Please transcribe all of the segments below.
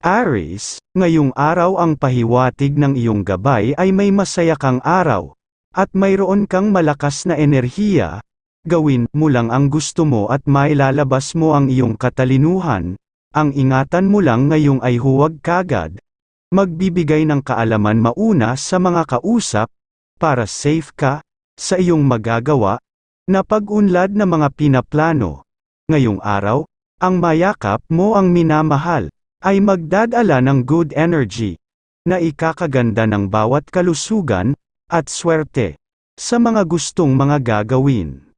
Aries, ngayong araw ang pahiwatig ng iyong gabay ay may masaya kang araw, at mayroon kang malakas na enerhiya, gawin mo lang ang gusto mo at mailalabas mo ang iyong katalinuhan, ang ingatan mo lang ngayong ay huwag kagad, magbibigay ng kaalaman mauna sa mga kausap, para safe ka, sa iyong magagawa, na pag-unlad na mga pinaplano. Ngayong araw, ang mayakap mo ang minamahal, ay magdadala ng good energy, na ikakaganda ng bawat kalusugan, at swerte, sa mga gustong mga gagawin.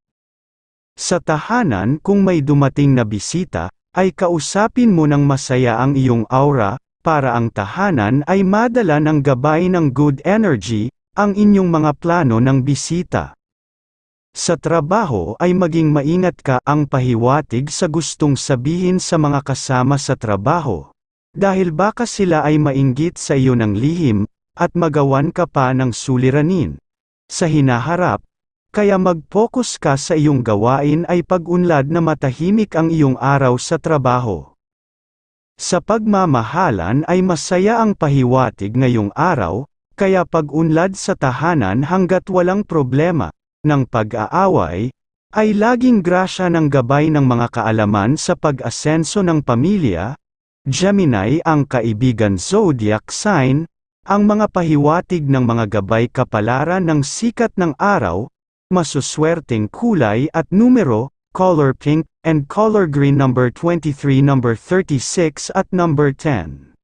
Sa tahanan kung may dumating na bisita, ay kausapin mo ng masaya ang iyong aura, para ang tahanan ay madala ng gabay ng good energy, ang inyong mga plano ng bisita. Sa trabaho ay maging maingat ka ang pahiwatig sa gustong sabihin sa mga kasama sa trabaho. Dahil baka sila ay mainggit sa iyo ng lihim, at magawan ka pa ng suliranin. Sa hinaharap, kaya mag-focus ka sa iyong gawain ay pag-unlad na matahimik ang iyong araw sa trabaho. Sa pagmamahalan ay masaya ang pahiwatig ngayong araw, kaya pag-unlad sa tahanan hanggat walang problema, ng pag-aaway, ay laging grasya ng gabay ng mga kaalaman sa pag-asenso ng pamilya, Gemini ang kaibigan zodiac sign, ang mga pahiwatig ng mga gabay kapalaran ng sikat ng araw, masuswerteng kulay at numero, color pink, and color green number 23 number 36 at number 10.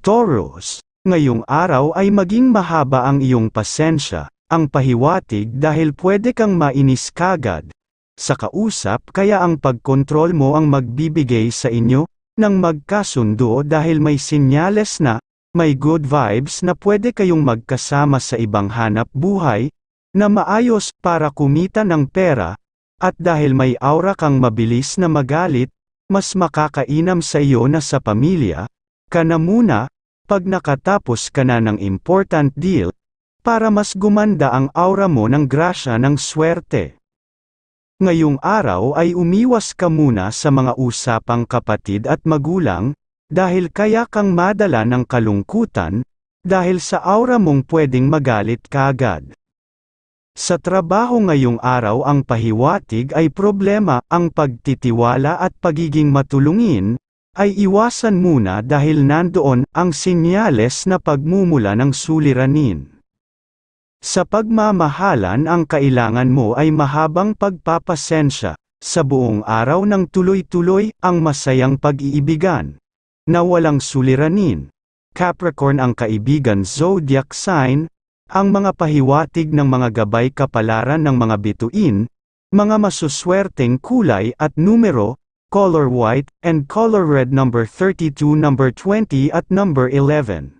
Taurus, ngayong araw ay maging mahaba ang iyong pasensya, ang pahiwatig dahil pwede kang mainis kagad, sa kausap kaya ang pagkontrol mo ang magbibigay sa inyo, nang magkasundo dahil may sinyales na, may good vibes na pwede kayong magkasama sa ibang hanap buhay, na maayos para kumita ng pera, at dahil may aura kang mabilis na magalit, mas makakainam sa iyo na sa pamilya, ka na muna, pag nakatapos ka na ng important deal, para mas gumanda ang aura mo ng grasya ng swerte. Ngayong araw ay umiwas ka muna sa mga usapang kapatid at magulang, dahil kaya kang madala ng kalungkutan, dahil sa aura mong pwedeng magalit kagad. Sa trabaho ngayong araw ang pahiwatig ay problema, ang pagtitiwala at pagiging matulungin, ay iwasan muna dahil nandoon ang sinyales na pagmumula ng suliranin. Sa pagmamahalan ang kailangan mo ay mahabang pagpapasensya, sa buong araw ng tuloy-tuloy ang masayang pag-iibigan, na walang suliranin. Capricorn ang kaibigan zodiac sign, ang mga pahiwatig ng mga gabay kapalaran ng mga bituin, mga masuswerteng kulay at numero, color white, and color red number 32 number 20 at number 11.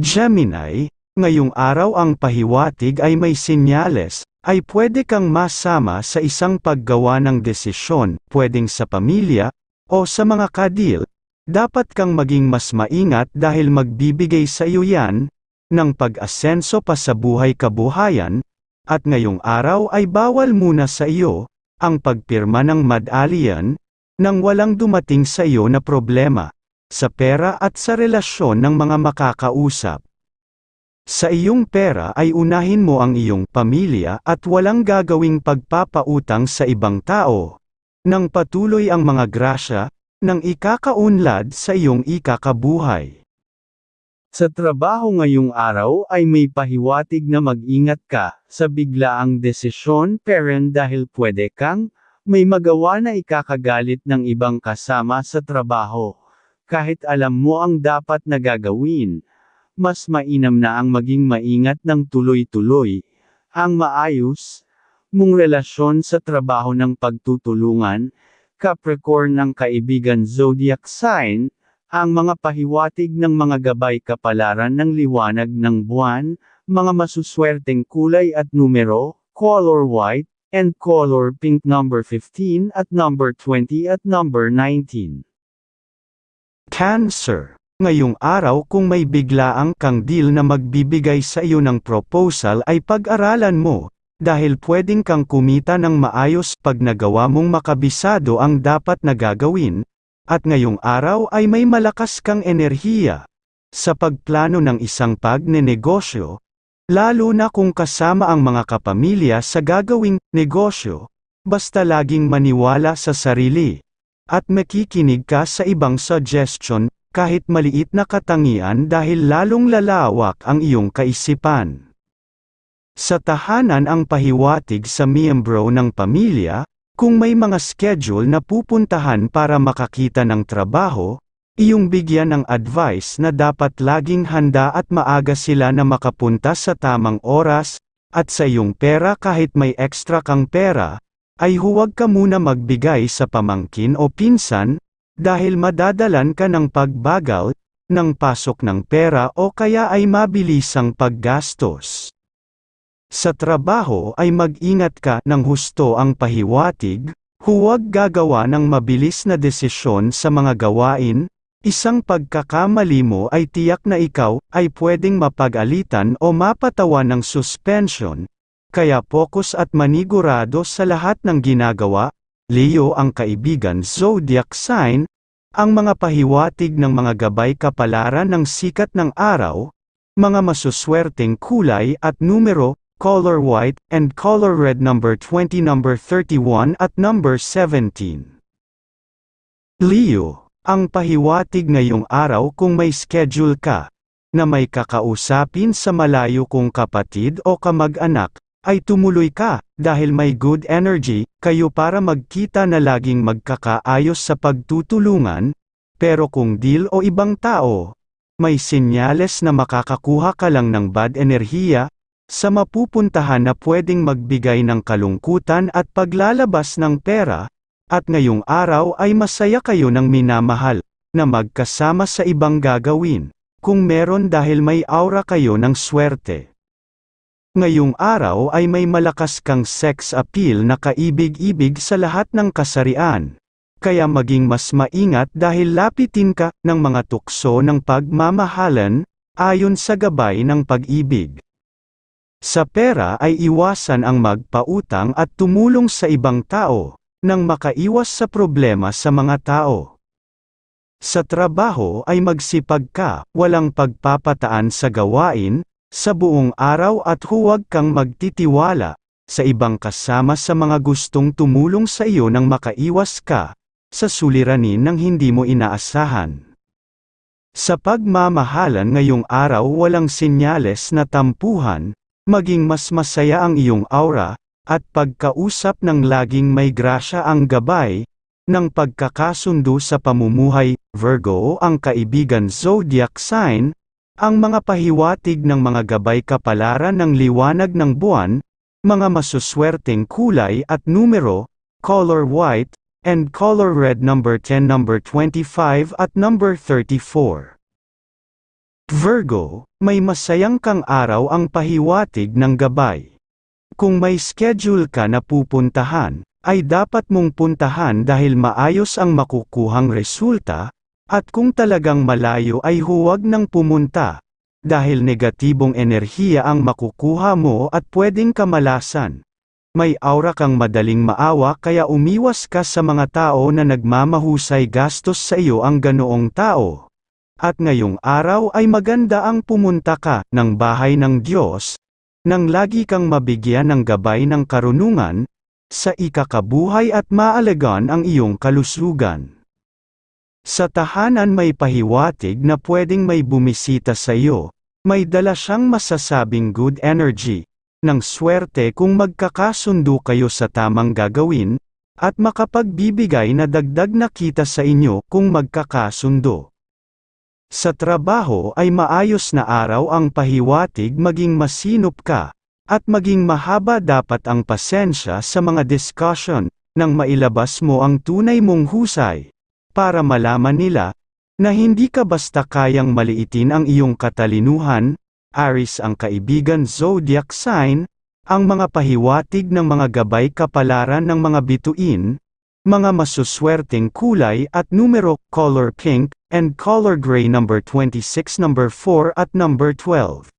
Gemini, Ngayong araw ang pahiwatig ay may sinyales, ay pwede kang masama sa isang paggawa ng desisyon, pwedeng sa pamilya, o sa mga kadil, dapat kang maging mas maingat dahil magbibigay sa iyo yan, ng pag-asenso pa sa buhay kabuhayan, at ngayong araw ay bawal muna sa iyo, ang pagpirma ng mad-alien, nang walang dumating sa iyo na problema, sa pera at sa relasyon ng mga makakausap. Sa iyong pera ay unahin mo ang iyong pamilya at walang gagawing pagpapautang sa ibang tao. Nang patuloy ang mga grasya, nang ikakaunlad sa iyong ikakabuhay. Sa trabaho ngayong araw ay may pahiwatig na mag-ingat ka sa biglaang desisyon parent dahil pwede kang may magawa na ikakagalit ng ibang kasama sa trabaho. Kahit alam mo ang dapat na gagawin, mas mainam na ang maging maingat ng tuloy-tuloy, ang maayos, mong relasyon sa trabaho ng pagtutulungan, Capricorn ng kaibigan zodiac sign, ang mga pahiwatig ng mga gabay kapalaran ng liwanag ng buwan, mga masuswerteng kulay at numero, color white, and color pink number 15 at number 20 at number 19. Cancer Ngayong araw kung may biglaang kang deal na magbibigay sa iyo ng proposal ay pag-aralan mo, dahil pwedeng kang kumita ng maayos pag nagawa mong makabisado ang dapat na gagawin, at ngayong araw ay may malakas kang enerhiya sa pagplano ng isang pagnenegosyo, lalo na kung kasama ang mga kapamilya sa gagawing negosyo, basta laging maniwala sa sarili at makikinig ka sa ibang suggestion kahit maliit na katangian dahil lalong lalawak ang iyong kaisipan. Sa tahanan ang pahiwatig sa miyembro ng pamilya, kung may mga schedule na pupuntahan para makakita ng trabaho, iyong bigyan ng advice na dapat laging handa at maaga sila na makapunta sa tamang oras, at sa iyong pera kahit may extra kang pera, ay huwag ka muna magbigay sa pamangkin o pinsan, dahil madadalan ka ng pagbagal, ng pasok ng pera o kaya ay mabilisang paggastos. Sa trabaho ay mag-ingat ka ng husto ang pahiwatig, huwag gagawa ng mabilis na desisyon sa mga gawain, isang pagkakamali mo ay tiyak na ikaw ay pwedeng mapag-alitan o mapatawan ng suspension, kaya focus at manigurado sa lahat ng ginagawa, Leo ang kaibigan zodiac sign, ang mga pahiwatig ng mga gabay kapalaran ng sikat ng araw, mga masuswerteng kulay at numero, color white and color red number 20 number 31 at number 17. Leo, ang pahiwatig ngayong araw kung may schedule ka, na may kakausapin sa malayo kong kapatid o kamag-anak, ay tumuloy ka, dahil may good energy, kayo para magkita na laging magkakaayos sa pagtutulungan, pero kung deal o ibang tao, may senyales na makakakuha ka lang ng bad enerhiya, sa mapupuntahan na pwedeng magbigay ng kalungkutan at paglalabas ng pera, at ngayong araw ay masaya kayo ng minamahal, na magkasama sa ibang gagawin, kung meron dahil may aura kayo ng swerte. Ngayong araw ay may malakas kang sex appeal na kaibig-ibig sa lahat ng kasarian. Kaya maging mas maingat dahil lapitin ka ng mga tukso ng pagmamahalan, ayon sa gabay ng pag-ibig. Sa pera ay iwasan ang magpautang at tumulong sa ibang tao, nang makaiwas sa problema sa mga tao. Sa trabaho ay magsipag ka, walang pagpapataan sa gawain, sa buong araw at huwag kang magtitiwala sa ibang kasama sa mga gustong tumulong sa iyo nang makaiwas ka sa suliranin ng hindi mo inaasahan. Sa pagmamahalan ngayong araw walang senyales na tampuhan, maging mas masaya ang iyong aura, at pagkausap ng laging may grasya ang gabay, ng pagkakasundo sa pamumuhay, Virgo ang kaibigan zodiac sign, ang mga pahiwatig ng mga gabay kapalaran ng liwanag ng buwan, mga masuswerteng kulay at numero, color white, and color red number 10 number 25 at number 34. Virgo, may masayang kang araw ang pahiwatig ng gabay. Kung may schedule ka na pupuntahan, ay dapat mong puntahan dahil maayos ang makukuhang resulta, at kung talagang malayo ay huwag nang pumunta, dahil negatibong enerhiya ang makukuha mo at pwedeng kamalasan. May aura kang madaling maawa kaya umiwas ka sa mga tao na nagmamahusay gastos sa iyo ang ganoong tao. At ngayong araw ay maganda ang pumunta ka ng bahay ng Diyos, nang lagi kang mabigyan ng gabay ng karunungan, sa ikakabuhay at maalagan ang iyong kalusugan. Sa tahanan may pahiwatig na pwedeng may bumisita sa iyo, may dala siyang masasabing good energy, ng swerte kung magkakasundo kayo sa tamang gagawin, at makapagbibigay na dagdag na kita sa inyo kung magkakasundo. Sa trabaho ay maayos na araw ang pahiwatig maging masinop ka, at maging mahaba dapat ang pasensya sa mga discussion, nang mailabas mo ang tunay mong husay para malaman nila, na hindi ka basta kayang maliitin ang iyong katalinuhan, Aris ang kaibigan zodiac sign, ang mga pahiwatig ng mga gabay kapalaran ng mga bituin, mga masuswerteng kulay at numero, color pink, and color gray number 26 number 4 at number 12.